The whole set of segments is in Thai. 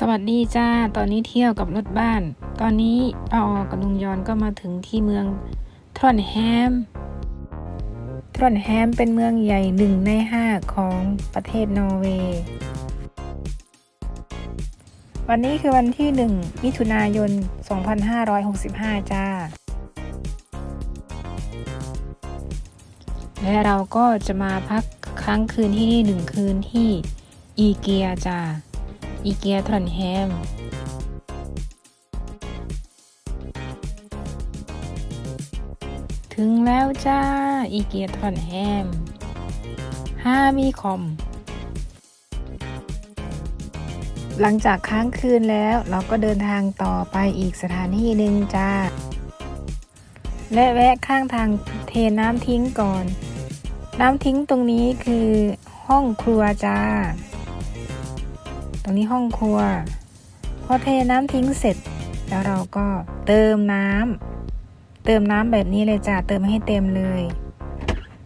สวัสดีจ้า ตอนนี้เที่ยวกับรถบ้าน ตอนนี้ป้าออกับลุงยอนก็มาถึงที่เมืองทรอนแฮม ทรอนแฮมเป็นเมืองใหญ่หนึ่งในห้าของประเทศนอร์เวย์ วันนี้คือวันที่หนึ่งมิถุนายน 2565 จ้า และเราก็จะมาพักค้างคืนที่นี่หนึ่งคืนที่อีเกียจ้า อีเกียทรอนแฮมถึงแล้วจ้า อีเกียทรอนแฮมห้ามีคอม หลังจากค้างคืนแล้วเราก็เดินทางต่อไปอีกสถานที่หนึ่งจ้า และแวะข้างทางเทน้ำทิ้งก่อน น้ำทิ้งตรงนี้คือห้องครัวจ้า ตรงนี้ห้องครัว พอเทน้ำทิ้งเสร็จ แล้วเราก็เติมน้ำเติมน้ำแบบนี้เลยจ้าเติมให้เต็มเลย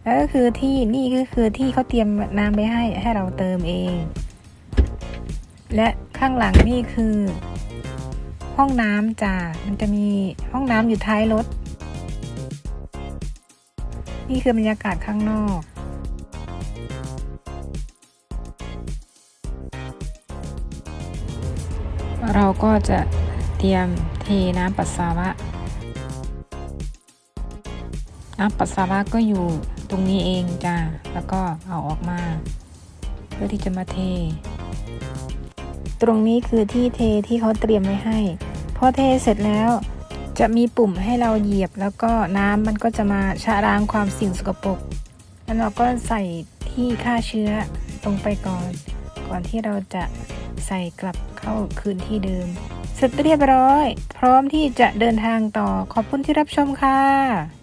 แล้วก็คือที่นี่ก็คือที่เขาเตรียมน้ำไปให้ให้เราเติมเอง และข้างหลังนี่คือ ห้องน้ำจ้ามันจะมีห้องน้ำอยู่ท้ายรถนี่คือบรรยากาศข้างนอก เราก็จะเตรียมเทน้ำปัสสาวะ น้ำปัสสาวะก็อยู่ตรงนี้เองจ้าแล้วก็เอาออกมา เพื่อที่จะมาเท ตรงนี้คือที่เทที่เขาเตรียมไว้ให้ พอเทเสร็จแล้วจะมีปุ่มให้เราเหยียบแล้วก็น้ำมันก็จะมาชะล้างความสิ่งสกปรก แล้วเราก็ใส่ที่ฆ่าเชื้อลงไปก่อน ก่อนที่เราจะ ใส่กลับเข้าคืนที่เดิม เสร็จเรียบร้อย พร้อมที่จะเดินทางต่อขอบคุณที่รับชมค่ะ